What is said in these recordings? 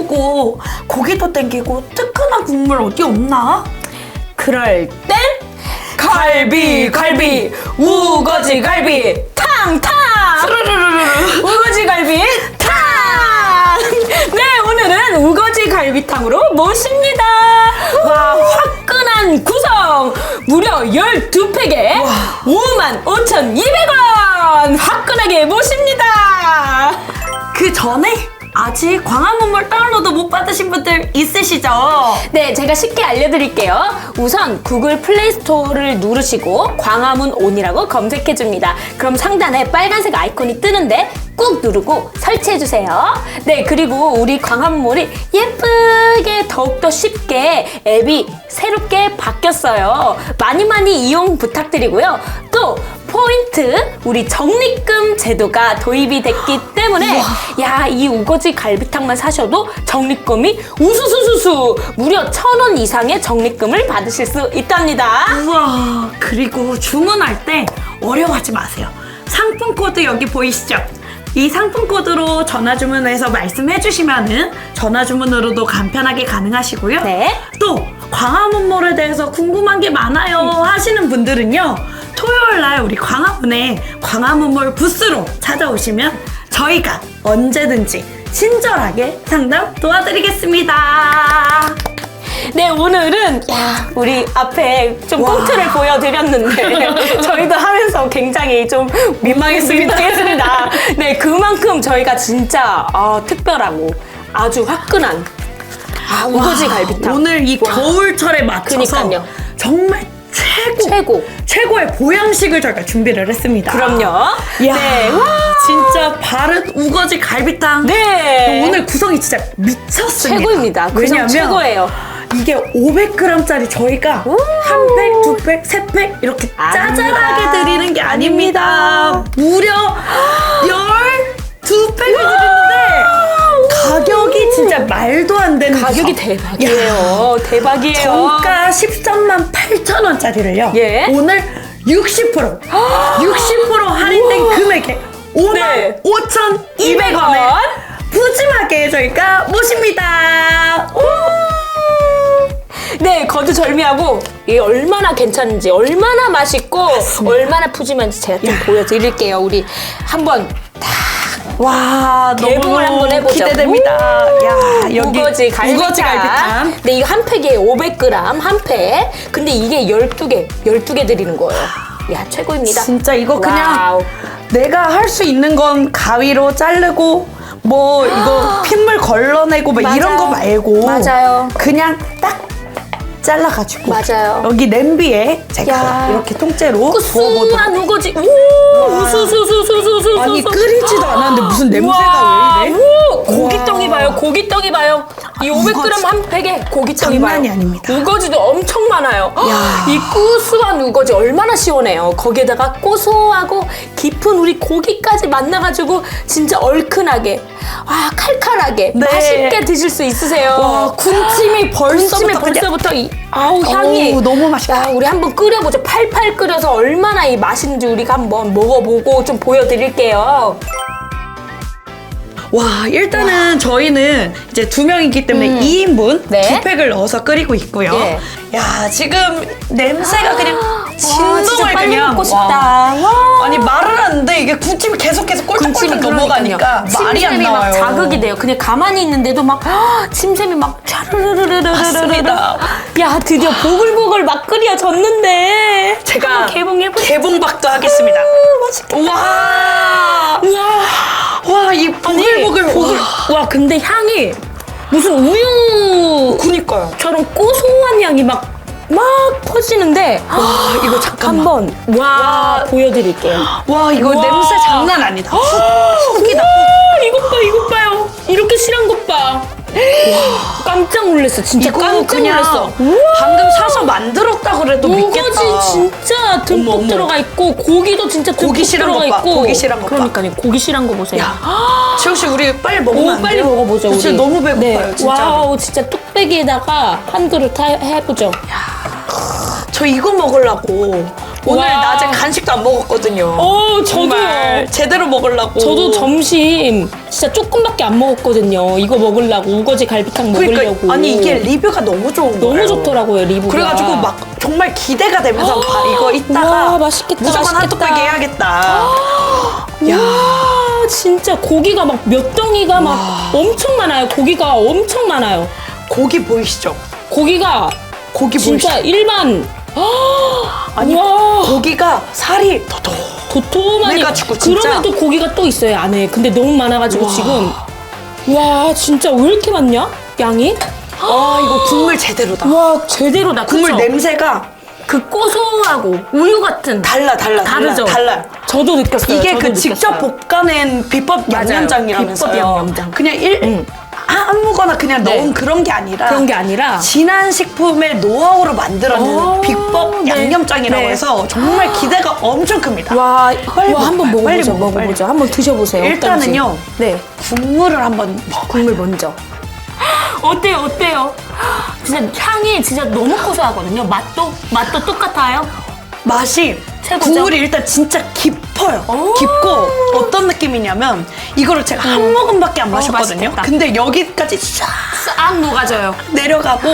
배고프고 고기도 땡기고 뜨끈한 국물 어디 없나? 그럴 땐 갈비 갈비 우거지 갈비 탕탕! 우거지 갈비 탕! 네 오늘은 우거지 갈비탕으로 모십니다. 와 화끈한 구성! 무려 12팩에 5만 5,200원! 화끈하게 모십니다. 그 전에 아직 광화문몰 다운로드 못 받으신 분들 있으시죠? 네, 제가 쉽게 알려드릴게요. 우선 구글 플레이 스토어를 누르시고 광화문 온이라고 검색해줍니다. 그럼 상단에 빨간색 아이콘이 뜨는데 꾹 누르고 설치해주세요. 네, 그리고 우리 광화문몰이 예쁘게 더욱더 쉽게 앱이 새롭게 바뀌었어요. 많이 많이 이용 부탁드리고요. 또 포인트 우리 적립금 제도가 도입이 됐기 때문에 야 이 우거지 갈비탕만 사셔도 적립금이 우수수수수 무려 천 원 이상의 적립금을 받으실 수 있답니다. 우와 그리고 주문할 때 어려워하지 마세요 상품 코드 여기 보이시죠? 이 상품 코드로 전화 주문해서 말씀해 주시면은 전화 주문으로도 간편하게 가능하시고요. 네. 또 광화문몰에 대해서 궁금한 게 많아요 하시는 분들은요. 토요일 날 우리 광화문에 광화문몰 부스로 찾아오시면 저희가 언제든지 친절하게 상담 도와드리겠습니다. 네 오늘은 야 우리 앞에 좀 와. 꽁트를 보여드렸는데 저희도 하면서 굉장히 좀 민망했습니다. 민망했습니다. 네 그만큼 저희가 진짜 아, 특별하고 아주 화끈한 아, 우거지 와, 갈비탕 오늘 이 와. 겨울철에 맞춰서 그니까요. 정말 최고 최고 최고의 보양식을 저희가 준비를 했습니다. 그럼요. 이야, 네. 와. 진짜 바른 우거지 갈비탕. 네. 오늘 구성이 진짜 미쳤습니다. 최고입니다. 구성 왜냐면 최고예요. 이게 500g짜리 저희가 오. 한 팩, 두 팩, 세 팩 이렇게 아닙니다. 짜잘하게 드리는 게 아닙니다. 무려 12팩을 드리는데 가격이 진짜 말도 안 되는 가격이 가격. 대박이에요. 대박이에요. 정가 13만 8천 원짜리를요. 예. 오늘 60% 60% 할인된 금액에 5만 네. 5,200원에 푸짐하게 저희가 모십니다. 네, 거두절미하고 이게 얼마나 괜찮은지, 얼마나 맛있고, 얼마나 푸짐한지 제가 좀 보여드릴게요. 우리 한번 와, 개봉을 너무 한번 해보죠. 기대됩니다. 야, 여기 우거지 갈비탕. 우거지 갈비탕. 네, 이거 한 팩에 500g 한 팩. 근데 이게 12개, 12개 드리는 거예요. 야, 최고입니다. 진짜 이거 그냥 와우. 내가 할 수 있는 건 가위로 자르고 뭐 이거 핏물 걸러내고 뭐 이런. 거 말고 맞아요. 그냥 딱 잘라가지고 맞아요. 여기 냄비에 제가 야. 이렇게 통째로 부어보도록 구수한 우거지. 오, 우수수수수수수. 아니 끓이지도 않았는데 무슨 냄새가 왜 이래? 오, 우와. 봐요. 고기떡이 봐요. 이 500g 우거지. 한 팩에 봐요. 장난이 아닙니다. 우거지도 엄청 많아요. 야. 이 구수한 우거지 얼마나 시원해요. 거기에다가 고소하고 깊은 우리 고기까지 만나가지고 진짜 얼큰하게, 와 칼칼하게 네. 맛있게 드실 수 있으세요. 와, 군침이 벌써부터 군침이 그냥- 벌써부터 이, 아우 향이 어우, 너무 맛있다. 야, 우리 한번 끓여보죠. 팔팔 끓여서 얼마나 이 맛있는지 우리가 한번 먹어보고 좀 보여드릴게요. 와 일단은 저희는 이제 두 명이기 때문에 2인분 음. 네. 두 팩을 넣어서 끓이고 있고요. 예. 야 지금 냄새가 그냥 와, 진동을 진짜 빨리 그냥 먹고 싶다. 와. 와. 아니 말을 하는데 이게 군침이 계속해서 꼴깍꼴깍 군침이 넘어가니까. 말이 안 침샘이 막 나와요. 자극이 돼요. 그냥 가만히 있는데도 막 침샘이 막 차르르르르르르르. 맞습니다. 야 드디어 보글보글 막 끓여졌는데 제가 한번 개봉해보자. 개봉박도 하겠습니다. 와, 우와. 와, 이 보글보글. 보글. 와, 와 근데 향이 무슨 우유처럼 그니까요. 고소한 향이 막 막 퍼지는데 와, 이거 잠깐만. 한번 와, 보여드릴게요. 와, 이거 와. 냄새 장난 아니다. 훅이다. 와, 이것 봐, 이것 봐요. 이렇게 실한 것 봐. 깜짝 놀랐어. 진짜 이거 깜짝 그냥 놀랐어. 방금 사서 만들었다 그래도 믿겠다. 우거지 진짜 듬뿍 어머, 어머. 들어가 있고 고기도 진짜 듬뿍 고기 실한 들어가 것 봐, 있고 고기 실한 것 봐. 그러니까요 고기 실한 거 보세요. 야, 지영 씨 우리 빨리 먹으면 오 안 빨리 돼요? 먹어보죠 저 우리. 진짜 너무 배고파요, 네. 진짜. 와우 진짜 뚝 배기에다가 한 그릇 하- 해보죠. 저 이거 먹으려고 오늘 와. 낮에 간식도 안 먹었거든요. 어, 저도요. 제대로 먹으려고. 저도 점심 진짜 조금밖에 안 먹었거든요. 이거 먹으려고 우거지 갈비탕 먹으려고. 그러니까 아니 이게 리뷰가 너무 좋은 거예요. 너무 좋더라고요 리뷰가. 그래가지고 막 정말 기대가 되면서 봐, 이거 이따가 와, 맛있겠다, 무조건 맛있겠다. 핫도그 해야겠다. 야, 와 진짜 고기가 막 몇 덩이가 막 엄청 많아요. 고기가 엄청 많아요. 고기 보이시죠? 고기가 고기 진짜 보이시죠? 일반 아니 와. 고기가 살이 더더 도톰하니 그래가지고 진짜. 그럼에도 고기가 또 있어요 안에. 근데 너무 많아가지고 와. 지금 와 진짜 왜 이렇게 많냐 양이? 아 이거 국물 제대로다. 와 제대로다. 국물 그쵸? 냄새가 그 고소하고 우유 같은 달라 달라 다르죠? 달라. 저도 느꼈어요. 이게 저도 그 직접 느꼈어요. 볶아낸 비법 맞아요. 양념장이라면서요. 비법 양념장. 그냥 일 응. 아무거나 그냥 네. 넣은 그런 게 아니라 그런 게 아니라 진한 식품의 노하우로 만들어낸 오, 비법 네. 양념장이라고 네. 해서 정말 기대가 엄청 큽니다. 와, 빨리 와 한번 빨리 먹어보죠. 먹어, 빨리 먹어보죠. 한번 드셔보세요. 일단은요. 어떤지. 네. 국물을 한번 먹어. 국물 먼저. 어때요? 어때요? 진짜 향이 진짜 너무 고소하거든요. 맛도 맛도 똑같아요. 맛이 최고죠? 국물이 일단 진짜 깊어요. 오. 깊고 어떤 느낌이냐면 이거를 제가 한 모금밖에 안 마셨거든요. 어, 맛있겠다. 근데 여기까지 쫙싹 녹아져요. 내려가고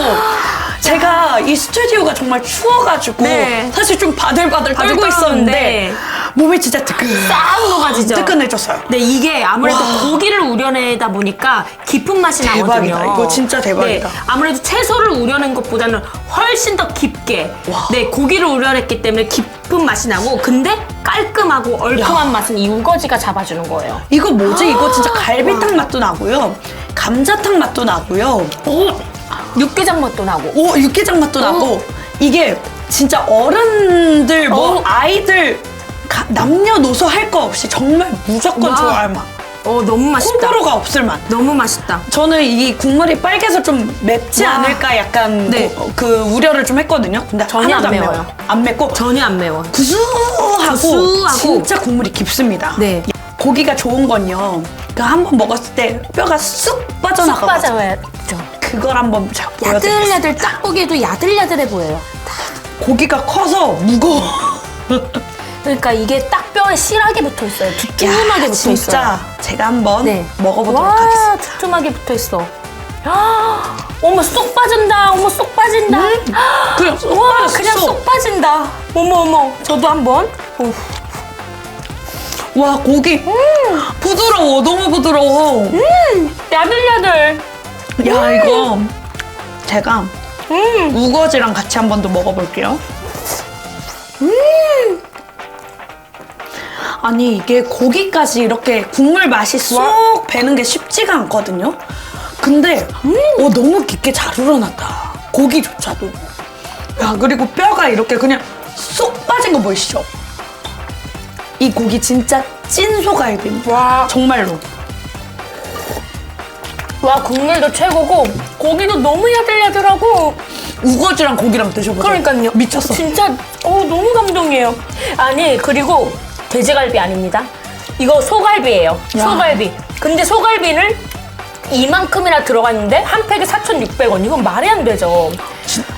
제가 이 스튜디오가 정말 추워가지고 네. 사실 좀 바들바들 떨고 바들 있었는데 떨었는데 몸이 진짜 뜨끈 싹 녹아지죠. 뜨끈해졌어요. 네, 이게 아무래도 와. 고기를 우려내다 보니까 깊은 맛이 대박이다. 나거든요. 이거 진짜 대박이다. 네, 아무래도 채소를 우려낸 것보다는 훨씬 더 깊게 와. 네, 고기를 우려냈기 때문에 깊은 맛이 나고 근데 깔끔하고 얼큰한 야. 맛은 이 우거지가 잡아주는 거예요. 이거 뭐지? 이거 진짜 갈비탕 맛도 나고요. 감자탕 맛도 나고요. 오, 육개장 맛도 나고. 오 육개장 맛도 나고 이게 진짜 어른들 뭐 어. 아이들 가- 남녀노소 할 거 없이 정말 무조건 와. 좋아할 맛. 어, 너무 맛있다. 호불호가 없을 맛. 너무 맛있다. 저는 이 국물이 빨개서 좀 맵지 와. 않을까 약간 네. 그, 그 우려를 좀 했거든요. 근데 전혀 하나도 안 안, 매워요. 안 맵고 전혀 안 매워. 구수하고, 구수하고. 진짜 국물이 깊습니다. 네. 고기가 좋은 건요. 그 한 번 먹었을 때 뼈가 쑥 쑥 빠져나가고 빠져야죠. 그걸 한번 보여드릴게요. 야들야들 딱 보기에도 야들야들해 보여요. 고기가 커서 무거워. 그러니까 이게 딱 뼈에 실하게 붙어 있어요. 두툼하게 붙어 있어요. 진짜 제가 한번 네. 먹어보도록 와, 하겠습니다. 두툼하게 붙어 있어. 아, 어머 쏙 빠진다. 어머 쏙 빠진다. 그냥 쏙 와, 빠졌어, 그냥 쏙 빠진다. 어머 어머. 저도 한번. 어. 와 고기 부드러워 너무 부드러워. 야들야들. 야 이거 제가 음. 우거지랑 같이 한 번 더 먹어볼게요. 아니 이게 고기까지 이렇게 국물 맛이 쏙 배는 게 쉽지가 않거든요. 근데 어, 너무 깊게 잘 우러났다. 고기조차도. 야 그리고 뼈가 이렇게 그냥 쏙 빠진 거 보이시죠? 이 고기 진짜 찐 소갈비입니다. 와, 정말로. 와 국물도 최고고 고기도 너무 야들야들하고 우거지랑 고기랑 드셔보세요. 그러니까요. 미쳤어. 진짜 어 너무 감동이에요. 아니 그리고 돼지갈비 아닙니다. 이거 소갈비예요. 야. 소갈비. 근데 소갈비를 이만큼이나 들어갔는데 한 팩에 4,600원. 이건 말이 안 되죠.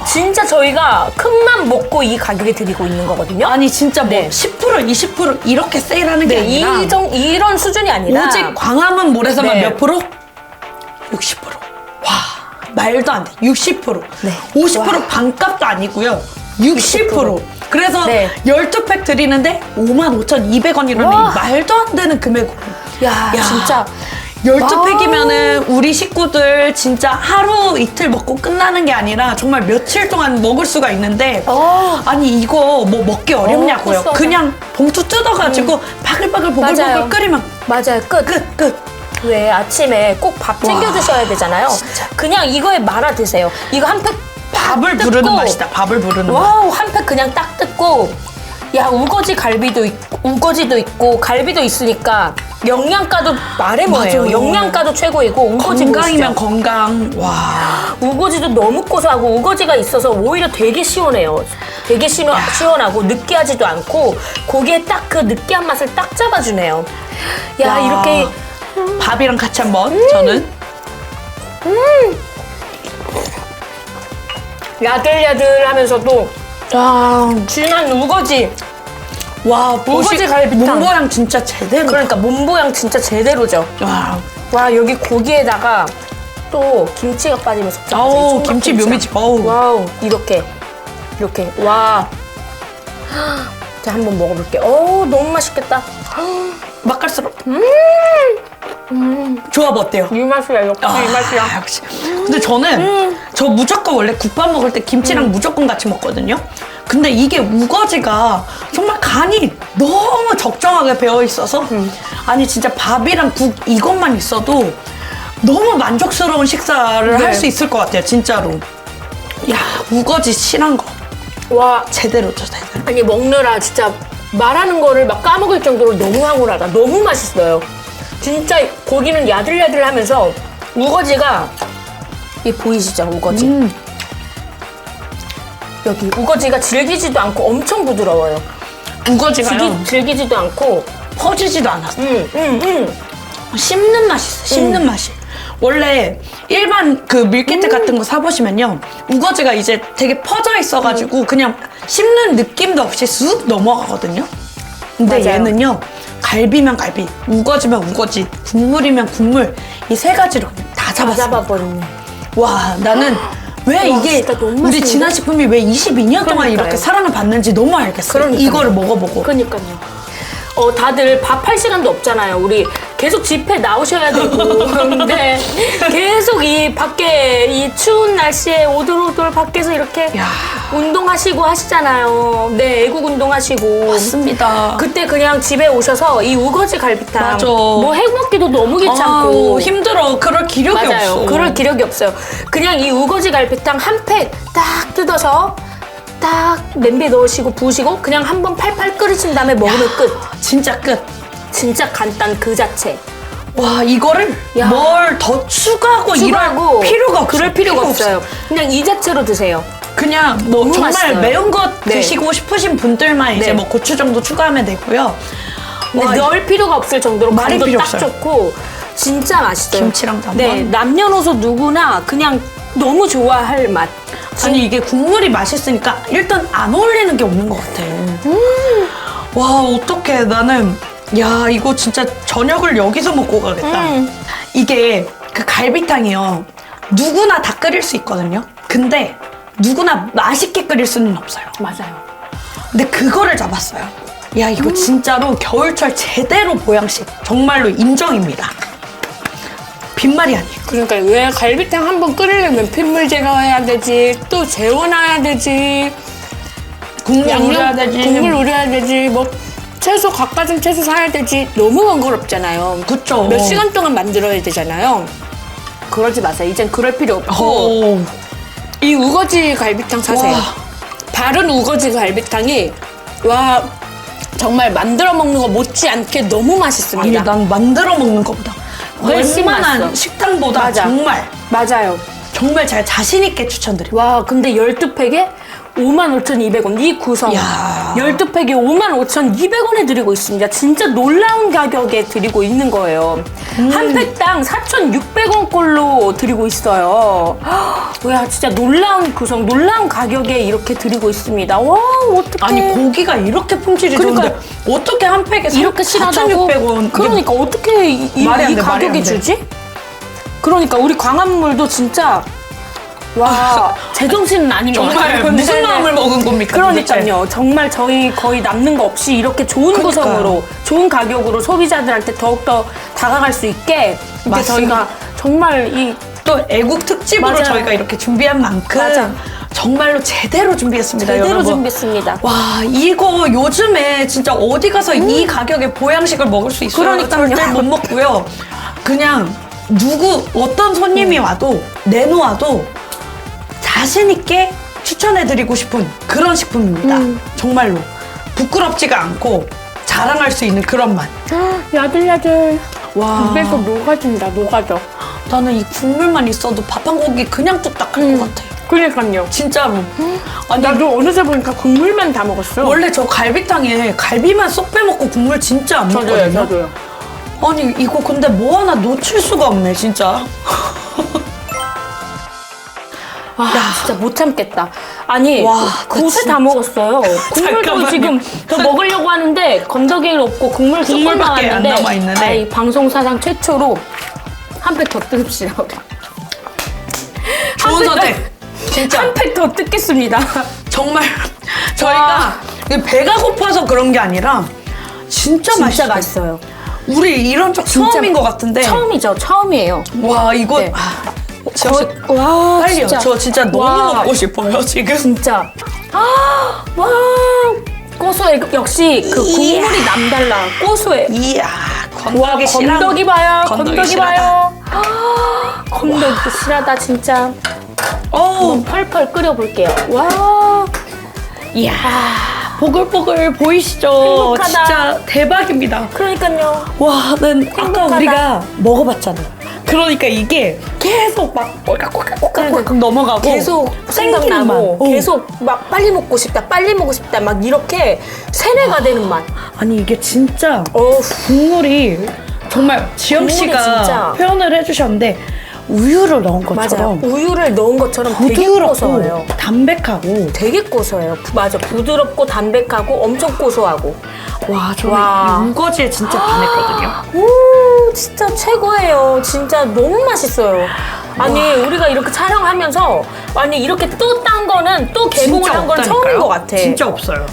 진짜 저희가 큰맘 먹고 이 가격에 드리고 있는 거거든요. 아니 진짜 뭐 네. 10% 20% 이렇게 세일하는 게 네, 아니라 이 정, 이런 수준이 아니라 오직 광화문 몰에서만 네. 몇 프로? 60%. 와 말도 안 돼. 60%. 네. 50% 반값도 아니고요. 60%. 그래서 네. 12팩 드리는데 55,200원이라는 와. 말도 안 되는 금액으로. 야, 진짜 12팩이면은 우리 식구들 진짜 하루 이틀 먹고 끝나는 게 아니라 정말 며칠 동안 먹을 수가 있는데 어. 아니 이거 뭐 먹기 어렵냐고요. 고소하다. 그냥 봉투 뜯어가지고 바글바글 보글보글 맞아요. 끓이면 맞아요. 끝. 끝 끝. 왜 아침에 꼭 밥 챙겨 와, 드셔야 되잖아요. 진짜. 그냥 이거에 말아 드세요. 이거 한 팩 밥을 뜯고 부르는 맛이다. 밥을 부르는 맛. 와우 한 팩 그냥 딱 뜯고 야 우거지 갈비도 있고 우거지도 있고 갈비도 있으니까 영양가도 말해. 맞아요. 영양가도 최고이고 우거지 건강이면? 건강. 와. 우거지도 너무 고소하고 우거지가 있어서 오히려 되게 시원해요. 되게 시원, 시원하고 느끼하지도 않고 고기에 딱 그 느끼한 맛을 딱 잡아주네요. 야 와. 이렇게 밥이랑 같이 한번 저는 야들야들하면서도 야 진한 우거지 와, 우거지 갈비탕. 몸 모양 진짜 제대로. 그러니까 몸보양 진짜 제대로죠. 와, 와 여기 고기에다가 또 김치가 빠지면 속잖 아우, 김치 묘미지. 어우. 와우 이렇게 이렇게 와. 자 한번 먹어볼게. 오 너무 맛있겠다. 맛깔스럽. 음. 조합 어때요? 이 맛이야 역시 아, 이 맛이야. 역시. 근데 저는 음. 저 무조건 원래 국밥 먹을 때 김치랑 무조건 같이 먹거든요. 근데 이게 우거지가 정말 간이 너무 적정하게 배어 있어서 음. 아니 진짜 밥이랑 국 이것만 있어도 너무 만족스러운 식사를 네. 할 수 있을 것 같아요, 진짜로. 야, 우거지 실한 거 와 제대로죠, 제대로. 아니 먹느라 진짜 말하는 거를 막 까먹을 정도로 너무 황홀하다. 너무 맛있어요. 진짜 고기는 야들야들하면서 우거지가 이 보이시죠 우거지? 음. 여기 우거지가 질기지도 않고 엄청 부드러워요. 우거지가요 질기, 질기지도 않고 퍼지지도 않았어. 음, 음, 음. 씹는 맛이 있어, 씹는 맛이. 원래 일반 그 밀키트 음. 같은 거 사보시면요. 우거지가 이제 되게 퍼져 음. 있어가지고 그냥 씹는 느낌도 없이 쑥 넘어가거든요. 근데 맞아요. 얘는요. 갈비면 갈비, 우거지면 우거지, 국물이면 국물 이 세 가지로 다 잡았어. 잡아버리네. 와 나는 왜 와, 이게 진짜 너무 우리 맛있는데? 진화 식품이 왜 22년 동안 그러니까요. 이렇게 사랑을 받는지 너무 알겠어요. 그러니까요. 이거를 먹어보고. 그러니까요. 어, 다들 밥할 시간도 없잖아요. 우리 계속 집회 나오셔야 되고. 근데 계속 이 밖에 이 추운 날씨에 오돌오돌 밖에서 이렇게 야. 운동하시고 하시잖아요. 네, 애국 운동하시고. 맞습니다. 그때 그냥 집에 오셔서 이 우거지 갈비탕. 맞아. 뭐 해먹기도 너무 귀찮고. 아우, 힘들어. 그럴 기력이 맞아요. 없어. 그럴 기력이 없어요. 그냥 이 우거지 갈비탕 한 팩 딱 뜯어서 딱 냄비에 넣으시고 부으시고 그냥 한번 팔팔 끓이신 다음에 먹으면 끝. 진짜 끝. 진짜 간단 그 자체. 와 이거를 야. 뭘 더 추가하고, 추가하고 이럴 필요가 없어. 그럴 필요가 없어요. 그냥 이 자체로 드세요. 그냥 뭐 너무 정말 맛있어요. 매운 것 네. 드시고 싶으신 분들만 이제 네. 뭐 고추 정도 추가하면 되고요. 근데 와, 넣을 필요가 없을 정도로 말이 간도 필요 딱 없어요. 좋고 진짜 맛있어요. 김치랑. 네, 남녀노소 누구나 그냥 너무 좋아할 맛. 아니 이게 국물이 맛있으니까 일단 안 어울리는 게 없는 것 같아. 음. 와 어떡해 나는 야 이거 진짜 저녁을 여기서 먹고 가겠다. 음. 이게 그 갈비탕이요 누구나 다 끓일 수 있거든요. 근데 누구나 맛있게 끓일 수는 없어요. 맞아요. 근데 그거를 잡았어요. 야 이거 진짜로 겨울철 제대로 보양식 정말로 인정입니다. 빈말이 아니에요. 그러니까 왜 갈비탕 한 번 끓이려면 핏물 제거해야 되지, 또 재워놔야 되지, 국물 양념 우려야 되지. 국물 우려야 되지, 뭐 채소 각가진 채소 사야 되지. 너무 번거롭잖아요. 그쵸. 몇 시간 동안 만들어야 되잖아요. 그러지 마세요. 이젠 그럴 필요 없고 오. 이 우거지 갈비탕 사세요. 와. 바른 우거지 갈비탕이 와 정말 만들어 먹는 거 못지않게 너무 아니 맛있습니다. 난 만들어 먹는 것보다 훨씬 웬만한 맛있어. 식당보다 맞아. 정말 맞아요. 정말 잘 자신 있게 추천드려요. 와 근데 12팩에 55,200원. 이 구성. 야. 12팩에 55,200원에 드리고 있습니다. 진짜 놀라운 가격에 드리고 있는 거예요. 음. 한 팩당 4,600원 꼴로 드리고 있어요. 와 진짜 놀라운 구성 놀라운 가격에 이렇게 드리고 있습니다. 와 어떡해. 아니 고기가 이렇게 품질이 그러니까 좋은데 어떻게 한 팩에 이렇게 실하다고? 4,600원? 그러니까 어떻게 이, 이, 이 돼, 말이 가격에. 주지? 그러니까 우리 광화문물도 진짜 와 제정신은 아닌 것 정말 같아요. 무슨. 마음을 먹은 겁니까? 그러니까요. 정말 저희 거의 남는 거 없이 이렇게 좋은 그러니까요. 구성으로 좋은 가격으로 소비자들한테 더욱더 다가갈 수 있게 이제 맞습니다. 저희가 정말 이 또 애국 특집으로 맞아요. 저희가 이렇게 준비한 만큼 맞아. 정말로 제대로 준비했습니다. 제대로 여러분. 준비했습니다. 와 이거 요즘에 진짜 어디 가서 이 가격에 보양식을 먹을 수 있어요? 음. 그러니까요. 절대 못 먹고요. 그냥 누구 어떤 손님이 음. 와도 내놓아도 자신 있게 추천해드리고 싶은 그런 식품입니다. 음. 정말로 부끄럽지가 않고 자랑할 수 있는 그런 맛. 야들야들 와 입에서 녹아진다 녹아져. 나는 이 국물만 있어도 밥 한 공기 그냥 뚝딱 할 음. 것 같아. 그러니까요. 진짜로. 아니 나도 어느새 보니까 국물만 다 먹었어. 원래 저 갈비탕에 갈비만 쏙 빼먹고 국물 진짜 안 저도요, 먹거든요. 저도요. 아니 이거 근데 뭐 하나 놓칠 수가 없네 진짜. 와, 진짜 못 참겠다. 아니, 와, 그나 곳에 다 먹었어요. 국물도 잠깐만요. 지금 더 먹으려고 하는데 건더기를 없고 국물 조금 국물밖에 안 남았는데 남아있는데. 아, 이 방송 사상 최초로 한 팩 더 뜯읍시다. 우리. 좋은 한 팩 선택. 더- 진짜. 한 팩 더 뜯겠습니다. 정말 저희가 배가 고파서 그런 게 아니라 진짜, 진짜 맛있어요. 맛있어요. 우리 이런 적 진짜 처음인 것 같은데. 처음이죠. 처음이에요. 와 이거 네. 아, 거- 저, 와, 빨리요. 진짜. 저 진짜 너무 와. 먹고 싶어요 지금. 진짜. 아, 와. 고소해. 역시 그 이야. 국물이 남달라. 고소해. 이야 와, 건더기 실한 건더기 봐요. 건더기 건더기. 봐요. 아, 건더기 실하다, 진짜. 어우 펄펄 끓여볼게요. 와. 이야 보글보글 보이시죠? 행복하다. 진짜 대박입니다. 그러니까요. 와, 난 아까 행복하다. 우리가 먹어봤잖아. 그러니까 이게 계속 막 꼴깍꼴깍꼴깍 넘어가고 계속 생각나고, 맛. 어. 계속 막 빨리 먹고 싶다, 빨리 먹고 싶다, 막 이렇게 세뇌가 되는 맛. 아니 이게 진짜 어우. 국물이 정말 지영 국물이 씨가 진짜. 표현을 해주셨는데 우유를 넣은 맞아요. 것처럼 우유를 넣은 것처럼 되게 부드럽고 고소해요. 담백하고 되게 고소해요. 부- 맞아. 부드럽고 담백하고 엄청 고소하고. 와 저는 와. 이 우거지에 진짜 반했거든요. 오, 진짜 최고예요. 진짜 너무 맛있어요. 아니, 우리가 이렇게 촬영하면서, 아니, 이렇게 또 딴 거는 또 개봉을 진짜 한건 없다니까요. 처음인 것 같아. 진짜 없어요.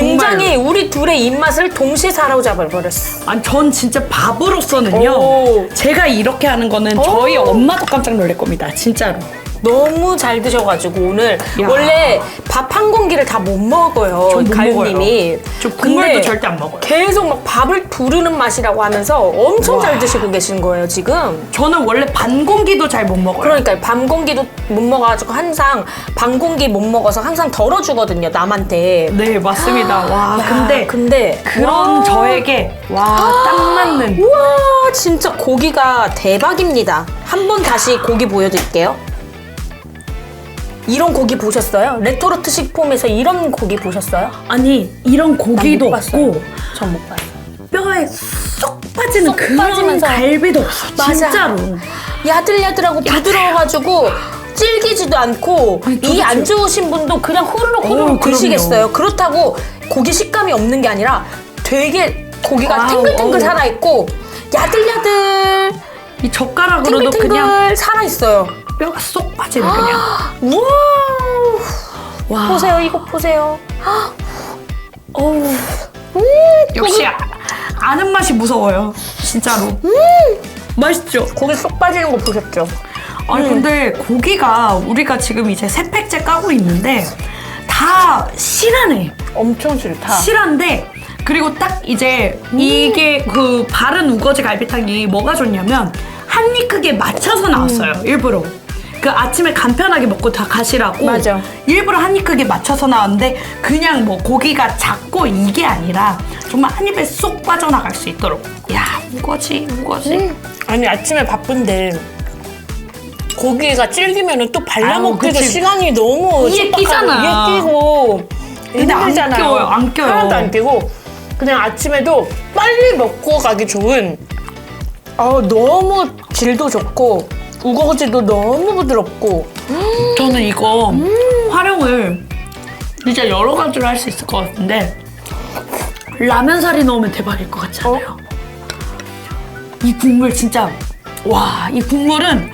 굉장히. 우리 둘의 입맛을 동시에 사로잡아 버렸어. 아니 전 진짜 밥으로서는요. 오. 제가 이렇게 하는 거는 오. 저희 엄마도 깜짝 놀랄 겁니다. 진짜로. 너무 잘 드셔가지고 오늘 야. 원래 밥 한 공기를 다 못 먹어요. 먹어요. 저 국물도 근데 절대 안 먹어요. 계속 막 밥을 부르는 맛이라고 하면서 엄청 잘 드시고 계신 거예요 지금. 저는 원래 반 공기도 잘 못 먹어요. 그러니까 반 공기도 못 먹어가지고 항상 반 공기 못 먹어서 항상 덜어주거든요 남한테. 네 맞습니다. 와 야, 근데 근데 그런 와. 저에게 와 딱 맞는 우와 진짜 고기가 대박입니다. 한 번 다시 고기 보여드릴게요. 이런 고기 보셨어요? 레토르트 식품에서 이런 고기 보셨어요? 아니 이런 고기도 없고 전 못 봤어요. 뼈에 쏙 빠지는 쏙 그런 빠지면서. 갈비도 없어. 맞아. 진짜로. 야들야들하고 부드러워가지고 질기지도 않고 아니, 도대체- 이안 좋으신 분도 그냥 후루룩 어, 후루룩 그럼요. 드시겠어요. 그렇다고 고기 식감이 없는 게 아니라 되게 고기가 와우, 탱글탱글 어우. 살아 있고 야들야들 이 젓가락으로도 탱글탱글 그냥 살아 있어요. 뼈가 쏙 빠지는 그냥. 우와 와. 보세요 이거 보세요. 어우 역시 아, 아는 맛이 무서워요. 진짜로. 음. 맛있죠? 고기 쏙 빠지는 거 보셨죠? 아니 근데 고기가 우리가 지금 이제 세 팩째 까고 있는데 다 실하네. 엄청 싫다. 실한데 그리고 딱 이제 이게 그 바른 우거지 갈비탕이 뭐가 좋냐면 한 입 크기에 맞춰서 나왔어요. 일부러. 그 아침에 간편하게 먹고 다 가시라고 맞아. 일부러 한 입 크기에 맞춰서 나왔는데 그냥 뭐 고기가 작고 이게 아니라 정말 한 입에 쏙 빠져나갈 수 있도록 야 우거지 우거지 아니 아침에 바쁜데 고기가 질기면은 또 아우, 발라먹기도 그치. 시간이 너무 이에 촉박하고 끼잖아. 이에 끼고 근데 안 힘들잖아요. 껴요, 안 껴요. 하나도 안 끼고 그냥 아침에도 빨리 먹고 가기 좋은 아 너무 질도 좋고 우거지도 너무 부드럽고. 저는 이거 활용을 진짜 여러 가지로 할 수 있을 것 같은데 라면 사리 넣으면 대박일 것 같지 않아요? 이 국물 진짜 와 이 국물은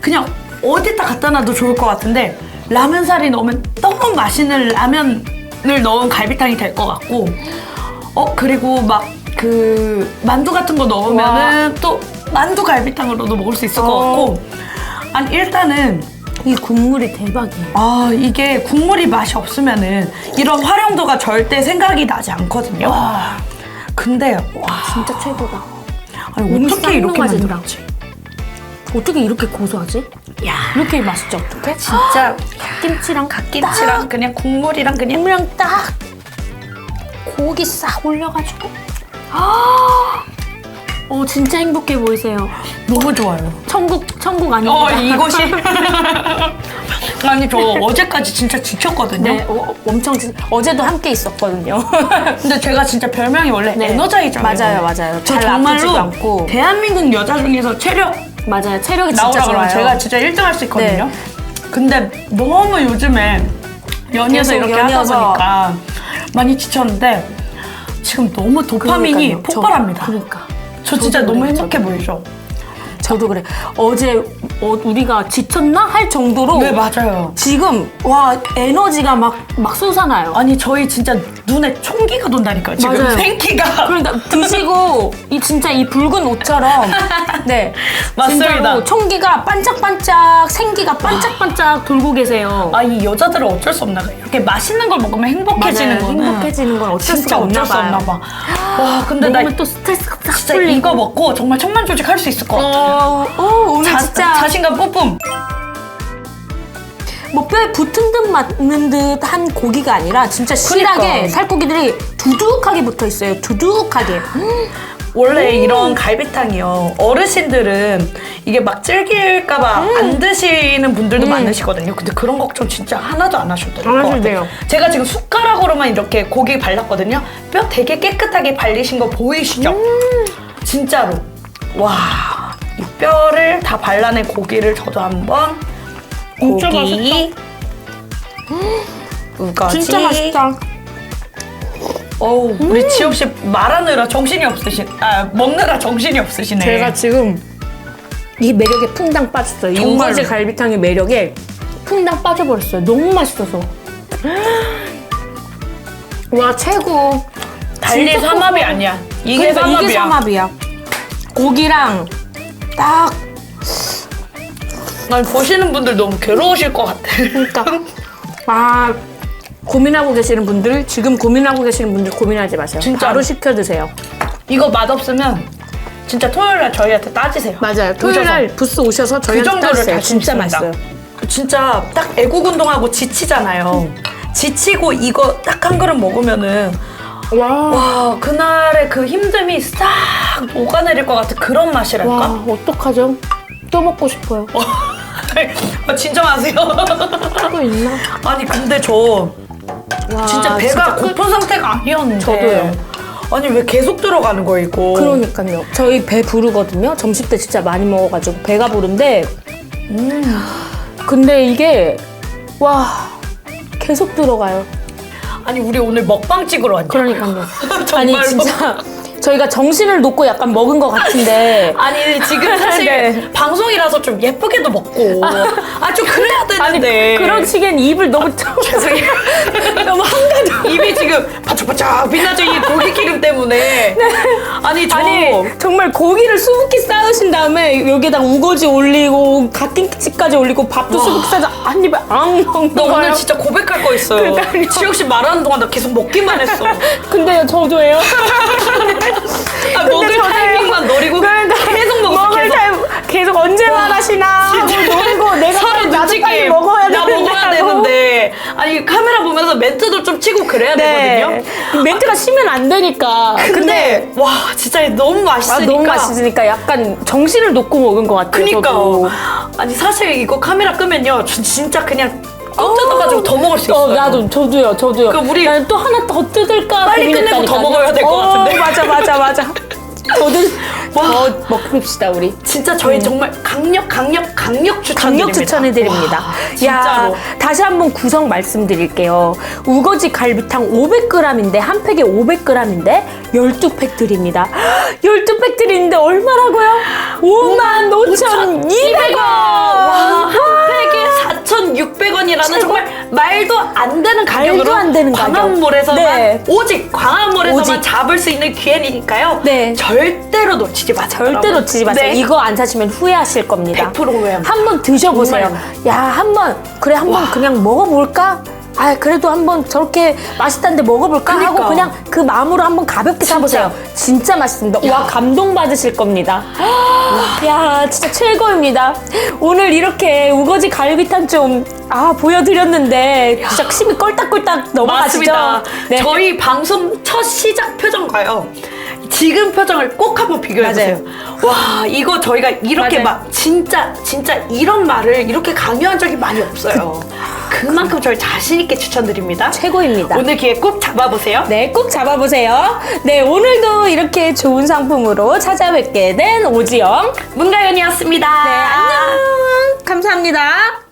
그냥 어디다 갖다 놔도 좋을 것 같은데 라면 사리 넣으면 너무 맛있는 라면을 넣은 갈비탕이 될 것 같고. 어 그리고 막 그 만두 같은 거 넣으면은 또 만두 갈비탕으로도 먹을 수 있을 것 어. 같고 아니 일단은 이 국물이 대박이에요. 아 이게 국물이 맛이 없으면은 이런 활용도가 절대 생각이 나지 않거든요. 근데 와 진짜 최고다. 아니 어떻게 이렇게. 만들었지? 어떻게 이렇게 고소하지? 야 이렇게 맛있지 어떡해? 진짜 김치랑 갓김치랑 그냥 국물이랑 그냥 국물이랑 딱 고기 싹 올려가지고 진짜 행복해 보이세요. 너무 좋아요. 천국 천국 아닙니다. 어 이것이 아니 저 어제까지 진짜 지쳤거든요. 네, 어, 엄청 진- 어제도 함께 있었거든요. 근데 제가 진짜 별명이 원래 네. 에너자이저예요. 맞아요, 맞아요. 저잘 아프지도 정말로 않고. 대한민국 여자 중에서 체력 맞아요, 체력이 나오라 진짜 그러면 좋아요. 제가 진짜 1등 할 수 있거든요. 네. 근데 너무 요즘에 연이어서 계속 이렇게 연이어서. 하다 보니까 많이 지쳤는데 지금 너무 도파민이 그러니까요. 저- 폭발합니다. 그러니까. 저 진짜 저도 너무 그래요, 행복해 저도. 보이죠? 저도 그래. 어제 어, 우리가 지쳤나 할 정도로 네 맞아요. 지금 와 에너지가 막 막 솟아나요. 아니 저희 진짜 눈에 총기가 돈다니까요 지금 맞아요. 생기가 그러니까 드시고 이 진짜 이 붉은 옷처럼 네 맞습니다. 진짜로 총기가 반짝반짝 생기가 반짝반짝 돌고 계세요. 아 이 여자들은 어쩔 수 없나 봐요 이렇게 맛있는 걸 먹으면 행복해지는 맞아요. 거는 행복해지는 건 어쩔 진짜 수가 없나 어쩔 수 없나 봐요. 봐. 와 근데 나 먹으면 또 스트레스가 딱 진짜 풀리고. 이거 먹고 정말 천만조직 할 수 있을 것 같아. 어, 어, 오늘 자, 진짜 자신감 뿜뿜. 뭐 뼈에 붙은 듯 맞는 듯 한 고기가 아니라 진짜 실하게 그러니까. 살코기들이 두둑하게 붙어 있어요. 두둑하게. 원래 이런 갈비탕이요. 어르신들은 이게 막 질길까봐 안 드시는 분들도 음. 많으시거든요. 근데 그런 걱정 진짜 하나도 안 하셔도 될안것 하셔도 같아요. 돼요. 제가 지금 숟가락으로만 이렇게 고기 발랐거든요. 뼈 되게 깨끗하게 발리신 거 보이시죠? 음. 진짜로. 와, 이 뼈를 다 발라낸 고기를 저도 한번 진짜 고기 우거지 진짜 맛있다. 어우, 우리 지엽 씨 말하느라 정신이 없으신, 아 먹느라 정신이 없으시네. 제가 지금 이 매력에 풍당 빠졌어요. 이 정말로. 우거지 갈비탕의 매력에 풍당 빠져버렸어요. 너무 맛있어서. 와 최고. 달리 진짜 삼합이. 아니야. 이게 그러니까 삼합이야. 이게 삼합이야. 고기랑 딱난 보시는 분들 너무 괴로우실 것 같아. 그러니까 아 고민하고 계시는 분들 지금 고민하고 계시는 분들 고민하지 마세요. 진짜로. 바로 시켜 드세요. 이거 맛없으면 진짜 토요일 날 저희한테 따지세요. 맞아요. 토요일 날 부스 오셔서 그 저희한테 정도를 따주세요. 다 진짜 진짜 맛있어요. 진짜 딱 애국 운동하고 지치잖아요. 지치고 이거 딱 한 그릇 먹으면은 와. 와 그날의 그 힘듦이 싹 녹아내릴 것 같은 그런 맛이랄까? 와 어떡하죠? 또 먹고 싶어요. 아, 진정하세요. 또 있나? 아니 근데 저 와, 진짜 배가 고픈 상태가 아니었는데 저도요. 아니 왜 계속 들어가는 거야 이거 그러니까요. 저희 배 부르거든요. 점심 때 진짜 많이 먹어가지고 배가 부른데. 음. 근데 이게 와 계속 들어가요. 아니 우리 오늘 먹방 찍으러 왔냐 그러니까요. 아니 진짜 저희가 정신을 놓고 약간 먹은 것 같은데. 아니 지금 사실 네. 방송이라서 좀 예쁘게도 먹고 아 좀 그래야 아니 되는데 그런 시기엔 입을 너무 죄송해요 너무 한가져. 입이 지금 바짝바짝 빛나죠 이 고기 기름 때문에 아니 저 아니 정말 고기를 수북히 쌓으신 다음에 여기에다 우거지 올리고 갓김치까지 올리고 밥도 수북히 쌓아서 한 입에 앙나 오늘 진짜 고백할 거 있어요 그러니까요. 지혁 씨 말하는 동안 나 계속 먹기만 했어 근데요 저도예요. 아, 먹을 저도요. 타이밍만 노리고 먹을 계속 언제 말하시나. 하고 노리고 내가 서로 빨리 나도 빨리 눈치게임. 먹어야 나 되는데 먹어야 하고. 되는데 아니 카메라 보면서 멘트도 좀 치고 그래야 네. 되거든요 멘트가 쉬면 안 되니까. 근데 와 진짜 너무 아, 맛있으니까 너무 맛있으니까 약간 정신을 놓고 먹은 것 같아요. 그니까 저도. 아니 사실 이거 카메라 끄면요 저 진짜 그냥 또 뜯어가지고 더 먹을 수 있어요 어, 나도 저도요, 저도요. 그럼 우리 나는 또 하나 더 뜯을까 빨리 고민했다니까요. 끝내고 더 먹어야 될것 어, 같은데. 맞아, 맞아, 맞아. 저도 더 먹읍시다 우리. 진짜 저희 정말 강력 강력 강력 추천드립니다 음. 강력 추천해 드립니다. 와, 진짜로 야, 다시 한번 구성 말씀드릴게요. 우거지 갈비탕 500g인데 한 팩에 500g인데 12팩 드립니다. 12팩 드리는데 얼마라고요? 55,200원. 와, 한 팩에 4,600원이라는 최고. 정말 말도 안 되는 가격으로 안 되는 가격. 광화문에서만 네. 오직 광화문에서만 오직. 잡을 수 있는 기회니까요. 네. 절대로 놓치지 마세요. 절대. 놓치지 마세요. 네. 이거 안 사시면 후회하실 겁니다. 100% 후회합니다. 한번 드셔보세요. 정말요. 야, 한번 그래 한번 와. 그냥 먹어볼까? 아, 그래도 한번 저렇게 맛있다는데 먹어볼까 하고 그러니까. 그냥 그 마음으로 한번 가볍게 사보세요. 진짜 맛있습니다. 와, 감동 받으실 겁니다. 야, 진짜 최고입니다. 오늘 이렇게 우거지 갈비탕 좀 아, 보여드렸는데 진짜 심이 껄딱껄딱 넘어가시죠? 맞습니다. 네. 저희 방송 첫 시작 표정과요. 지금 표정을 꼭 한번 비교해보세요. 와, 이거 저희가 이렇게 맞아요. 막 진짜, 진짜 이런 말을 이렇게 강요한 적이 많이 없어요. 그 만큼 저희 자신있게 추천드립니다. 최고입니다. 오늘 기회 꼭 잡아보세요. 네, 꼭 잡아보세요. 네, 오늘도 이렇게 좋은 상품으로 찾아뵙게 된 오지영. 문가연이었습니다. 네, 안녕. 감사합니다.